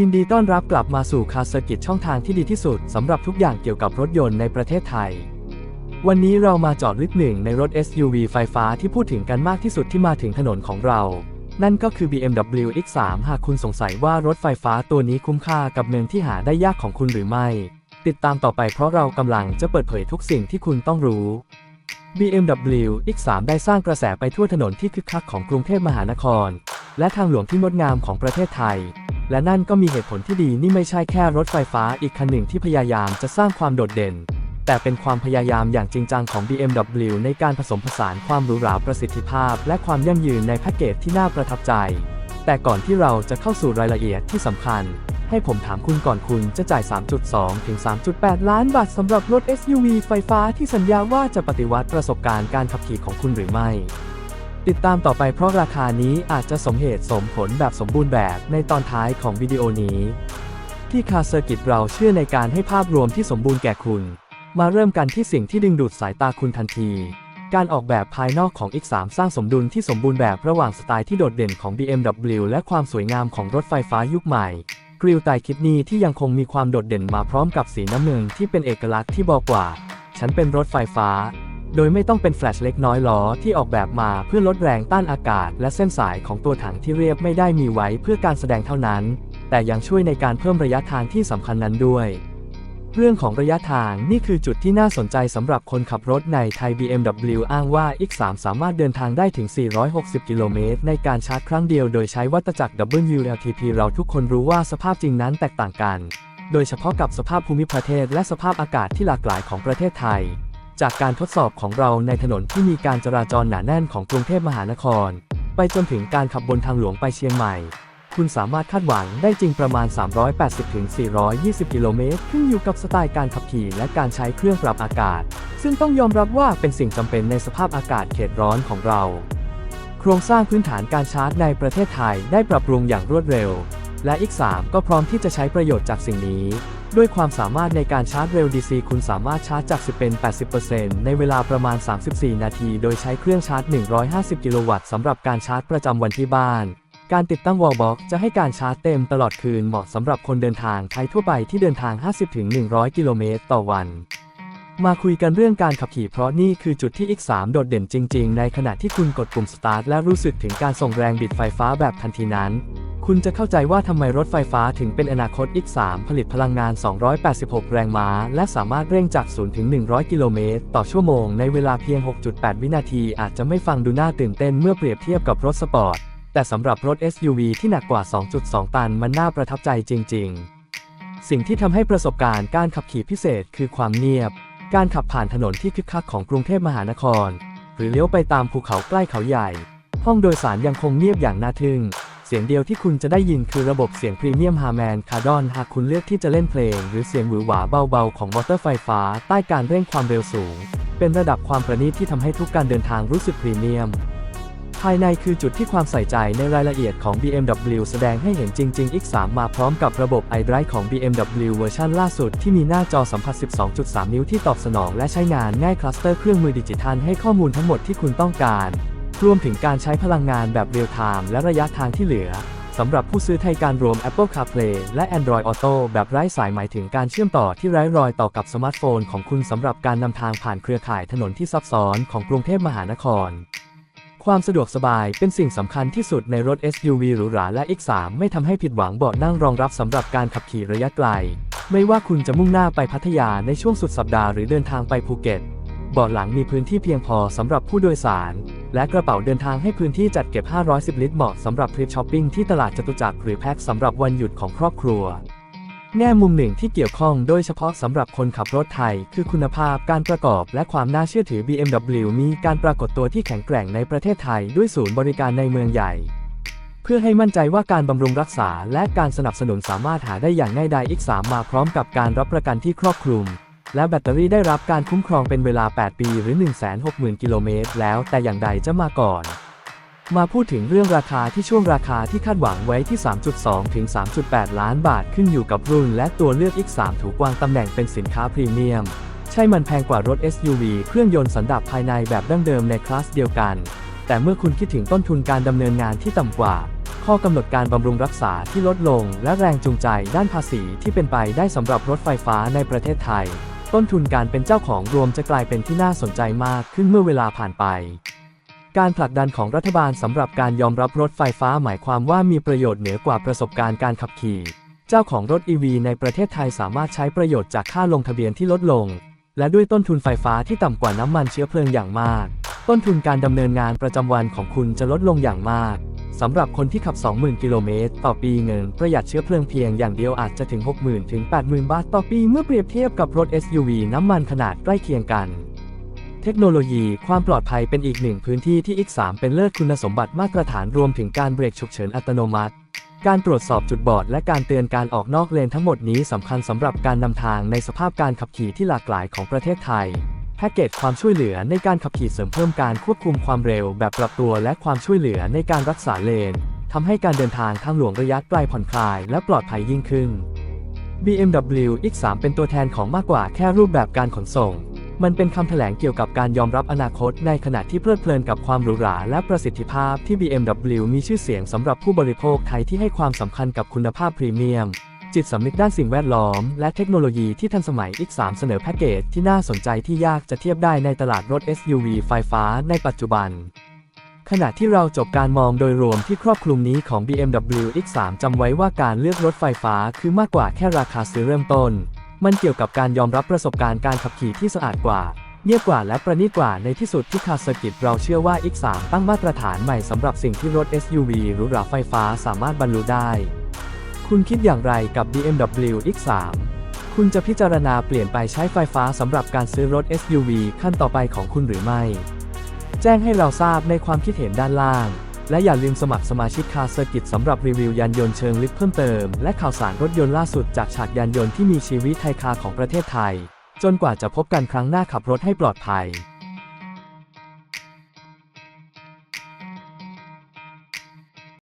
ยินดีต้อนรับกลับมาสู่คาเซอร์กิตช่องทางที่ดีที่สุดสำหรับทุกอย่างเกี่ยวกับรถยนต์ในประเทศไทย วันนี้เรามาจอดลึกหนึ่งในรถ SUV ไฟฟ้าที่พูดถึงกันมากที่สุดที่มาถึงถนนของเรา นั่นก็คือ BMW X3 หากคุณสงสัยว่ารถไฟฟ้าตัวนี้คุ้มค่ากับเงินที่หาได้ยากของคุณหรือไม่ ติดตามต่อไปเพราะเรากำลังจะเปิดเผยทุกสิ่งที่คุณต้องรู้ BMW X3 ได้สร้างกระแสไปทั่วถนนที่คึกคักของกรุงเทพมหานคร และทางหลวงที่งดงามของประเทศไทย และนั่นก็มีเหตุผลที่ดีนี่ไม่ใช่แค่รถไฟฟ้าอีกคันหนึ่งที่พยายามจะสร้างความโดดเด่น แต่เป็นความพยายามอย่างจริงจังของ BMW ในการผสมผสานความหรูหราประสิทธิภาพ และความยั่งยืนในแพ็กเกจที่น่าประทับใจ แต่ก่อนที่เราจะเข้าสู่รายละเอียดที่สำคัญ ให้ผมถามคุณก่อนคุณจะจ่าย 3.2 ถึง 3.8 ล้านบาทสำหรับรถ SUV ไฟฟ้าที่สัญญาว่าจะปฏิวัติประสบการณ์การขับขี่ของคุณหรือไม่ ติดตามต่อไปเพราะราคานี้อาจจะสมเหตุสมผลแบบสมบูรณ์แบบในตอนท้ายของวิดีโอนี้ ที่คาเซอร์กิตเราเชื่อในการให้ภาพรวมที่สมบูรณ์แก่คุณ มาเริ่มกันที่สิ่งที่ดึงดูดสายตาคุณทันที การออกแบบภายนอกของ X3 สร้างสมดุลที่สมบูรณ์แบบระหว่างสไตล์ที่โดดเด่นของ BMW และความสวยงามของรถไฟฟ้ายุคใหม่กริลไตคิดนีที่ยังคงมีความโดดเด่นมาพร้อมกับสีน้ำเงินที่เป็นเอกลักษณ์ที่บอกว่า ฉันเป็นรถไฟฟ้า โดยไม่ต้องเป็นแฟลชเล็กน้อยล้อที่ออกแบบมาเพื่อลดแรงต้านอากาศ และเส้นสายของตัวถังที่เรียบไม่ได้มีไว้เพื่อการแสดงเท่านั้น แต่ยังช่วยในการเพิ่มระยะทางที่สำคัญนั้นด้วย เรื่องของระยะทางนี่คือจุดที่น่าสนใจสำหรับคนขับรถในไทย BMW อ้างว่า X3 สามารถเดินทางได้ถึง 460 กิโลเมตรในการชาร์จครั้งเดียวโดยใช้วัตจักร WLTP เราทุกคนรู้ว่าสภาพจริงนั้นแตกต่างกัน โดยเฉพาะกับสภาพภูมิประเทศและสภาพอากาศที่หลากหลายของประเทศไทย จากการทดสอบของเราในถนนที่มีการจราจรหนาแน่นของกรุงเทพมหานคร ไปจนถึงการขับบนทางหลวงไปเชียงใหม่ คุณสามารถคาดหวังได้จริงประมาณ 380-420 กิโลเมตรขึ้นอยู่กับสไตล์การขับขี่และการใช้เครื่องปรับอากาศ ซึ่งต้องยอมรับว่าเป็นสิ่งจำเป็นในสภาพอากาศเขตร้อนของเรา โครงสร้างพื้นฐานการชาร์จในประเทศไทยได้ปรับปรุงอย่างรวดเร็ว และ X3 ก็พร้อมที่จะใช้ประโยชน์จากสิ่งนี้ ด้วยความสามารถในการชาร์จเร็ว DC คุณสามารถชาร์จจาก 10 เป็น 80%ในเวลาประมาณ 34 นาที โดยใช้เครื่องชาร์จ 150 กิโลวัตต์สำหรับการชาร์จประจำวันที่บ้าน การติดตั้งวอลบ็อกจะให้การชาร์จเต็มตลอดคืนเหมาะสำหรับคนเดินทางไทยทั่วไปที่เดินทาง 50-100 กิโลเมตรต่อวัน มาคุยกันเรื่องการขับขี่เพราะนี่คือจุดที่ X3 โดดเด่นจริง ๆ ในขณะที่คุณกดปุ่ม Start และรู้สึกถึงการส่งแรงบิดไฟฟ้าแบบทันทีนั้น คุณจะเข้าใจว่าทำไมรถไฟฟ้าถึงเป็นอนาคต X3 ผลิตพลังงาน 286 แรงม้า และสามารถเร่งจาก 0 ถึง 100 กิโลเมตร ต่อชั่วโมงในเวลาเพียง 6.8 วินาที อาจจะไม่ฟังดูน่าตื่นเต้นเมื่อเปรียบเทียบกับรถสปอร์ต แต่สำหรับรถ SUV ที่หนักกว่า 2.2 ตันมันน่าประทับใจจริง ๆ สิ่งที่ทำให้ประสบการณ์การขับขี่พิเศษคือความเงียบ การขับผ่านถนนที่คึกคักของกรุงเทพมหานคร หรือเลี้ยวไปตามภูเขาใกล้เขาใหญ่ ห้องโดยสารยังคงเงียบอย่างน่าทึ่ง เสียงเดียวที่คุณจะได้ยินคือระบบเสียงพรีเมียมฮาร์แมนคาร์ดอนหากคุณเลือกที่จะเล่นเพลง หรือเสียงหวือหวาเบาๆของมอเตอร์ไฟฟ้า ใต้การเร่งความเร็วสูง เป็นระดับความประณีตที่ทำให้ทุกการเดินทางรู้สึกพรีเมียม ภายในคือจุดที่ความใส่ใจในรายละเอียดของ BMW แสดงให้เห็นจริง ๆ X3 มาพร้อมกับระบบ iDrive ของ BMW เวอร์ชันล่าสุดที่มีหน้าจอสัมผัส 12.3 นิ้วที่ตอบสนองและใช้งานง่ายคลัสเตอร์เครื่องมือดิจิทัลให้ข้อมูลทั้งหมดที่คุณต้องการ รวมถึงการใช้พลังงานแบบเรียลไทม์และระยะทางที่เหลือสำหรับผู้ซื้อไทยการรวม Apple CarPlay และ Android Auto แบบไร้สายหมายถึงการเชื่อมต่อที่ไร้รอยต่อกับสมาร์ทโฟนของคุณสำหรับการนำทางผ่านเครือข่ายถนนที่ซับซ้อนของกรุงเทพมหานคร ความสะดวกสบายเป็นสิ่งสำคัญที่สุดในรถ SUV หรูหราและ X3 ไม่ทำให้ผิดหวังเบาะนั่งรองรับสำหรับการขับขี่ระยะไกล ไม่ว่าคุณจะมุ่งหน้าไปพัทยาในช่วงสุดสัปดาห์หรือเดินทางไปภูเก็ตเบาะหลังมีพื้นที่เพียงพอสำหรับผู้โดยสาร และกระเป๋าเดินทางให้พื้นที่จัดเก็บ 510 ลิตรเหมาะสำหรับทริปช้อปปิ้งที่ตลาดจตุจักรหรือแพ็คสำหรับวันหยุดของครอบครัว แง่มุมหนึ่งที่เกี่ยวข้องโดยเฉพาะสำหรับคนขับรถไทย คือคุณภาพการประกอบและความน่าเชื่อถือ BMW มีการปรากฏตัวที่แข็งแกร่งในประเทศไทยด้วยศูนย์บริการในเมืองใหญ่ เพื่อให้มั่นใจว่าการบำรุงรักษาและการสนับสนุนสามารถหาได้อย่างง่ายดาย X3 มาพร้อมกับการรับประกันที่ครอบคลุม และแบตเตอรี่ได้รับการคุ้มครองเป็นเวลา 8 ปีหรือ 160,000 กิโลเมตรแล้วแต่อย่างใดจะมาก่อน มาพูดถึงเรื่องราคาที่ช่วงราคาที่คาดหวังไว้ที่ 3.2 ถึง 3.8 ล้านบาทขึ้นอยู่กับรุ่น และตัวเลือก X3 ถูกวางตำแหน่งเป็นสินค้าพรีเมียม ใช่มันแพงกว่ารถ SUV เครื่องยนต์สันดาปภายในแบบดั้งเดิมในคลาสเดียวกัน แต่เมื่อคุณคิดถึงต้นทุนการดำเนินงานที่ต่ำกว่า ข้อกำหนดการบำรุงรักษาที่ลดลง และแรงจูงใจด้านภาษีที่เป็นไปได้สำหรับรถไฟฟ้าในประเทศไทย ต้นทุนการเป็นเจ้าของรวมจะกลายเป็นที่น่าสนใจมากขึ้นเมื่อเวลาผ่านไป การผลักดันของรัฐบาลสำหรับการยอมรับรถไฟฟ้าหมายความว่ามีประโยชน์เหนือกว่าประสบการณ์การขับขี่ เจ้าของรถ EV ในประเทศไทยสามารถใช้ประโยชน์จากค่าลงทะเบียนที่ลดลง และด้วยต้นทุนไฟฟ้าที่ต่ำกว่าน้ำมันเชื้อเพลิงอย่างมาก ต้นทุนการดำเนินงานประจำวันของคุณจะลดลงอย่างมากสำหรับคนที่ขับ 20,000 กิโลเมตรต่อปีเงินประหยัดเชื้อเพลิงเพียงอย่างเดียวอาจจะถึง 60,000 ถึง 80,000 บาทต่อปีเมื่อเปรียบเทียบกับรถ SUV น้ำมันขนาดใกล้เคียงกัน เทคโนโลยีความปลอดภัยเป็นอีกหนึ่งพื้นที่ที่ X3 เป็นเลิศคุณสมบัติมาตรฐานรวมถึงการเบรกฉุกเฉินอัตโนมัติ การตรวจสอบจุดบอดและการเตือนการออกนอกเลนทั้งหมดนี้สำคัญสำหรับการนำทางในสภาพการขับขี่ที่หลากหลายของประเทศไทย แพ็กเกจความช่วยเหลือในการขับขี่เสริมเพิ่มการควบคุมความเร็ว แบบปรับตัวและความช่วยเหลือในการรักษาเลนทำให้การเดินทางทางหลวงระยะไกลผ่อนคลาย และปลอดภัยยิ่งขึ้น BMW X3 เป็นตัวแทนของมากกว่าแค่รูปแบบการขนส่ง มันเป็นคำแถลงเกี่ยวกับการยอมรับอนาคตในขณะที่เพลิดเพลินกับความหรูหราและประสิทธิภาพที่ BMW มีชื่อเสียงสำหรับผู้บริโภคไทยที่ให้ความสำคัญกับคุณภาพพรีเมียม จิตสำนึกด้านสิ่งแวดล้อม และเทคโนโลยีที่ทันสมัย X3 เสนอแพ็กเกจที่น่าสนใจที่ยากจะเทียบได้ในตลาดรถ SUV ไฟฟ้าในปัจจุบันขณะที่เราจบการมองโดยรวมที่ครอบคลุมนี้ของ BMW X3 จำไว้ว่าการเลือกรถไฟฟ้าคือมากกว่าแค่ราคาซื้อเริ่มต้น มันเกี่ยวกับการยอมรับประสบการณ์การขับขี่ที่สะอาดกว่า เงียบกว่าและประณีตกว่าในที่สุดที่คาร์เซอร์กิตเราเชื่อว่า X3 ตั้งมาตรฐานใหม่สำหรับสิ่งที่รถ SUV หรูหราไฟฟ้าสามารถบรรลุได้ คุณคิดอย่างไรกับ BMW X3 คุณจะพิจารณาเปลี่ยนไปใช้ไฟฟ้าสำหรับการซื้อรถ SUV ขั้นต่อไปของคุณหรือไม่ แจ้งให้เราทราบในความคิดเห็นด้านล่าง และอย่าลืมสมัครสมาชิกคาร์เซอร์กิตสำหรับรีวิวยานยนต์เชิงลึกเพิ่มเติม และข่าวสารรถยนต์ล่าสุดจากฉากยานยนต์ที่มีชีวิตไทยคาของประเทศไทย จนกว่าจะพบกันครั้งหน้าขับรถให้ปลอดภัย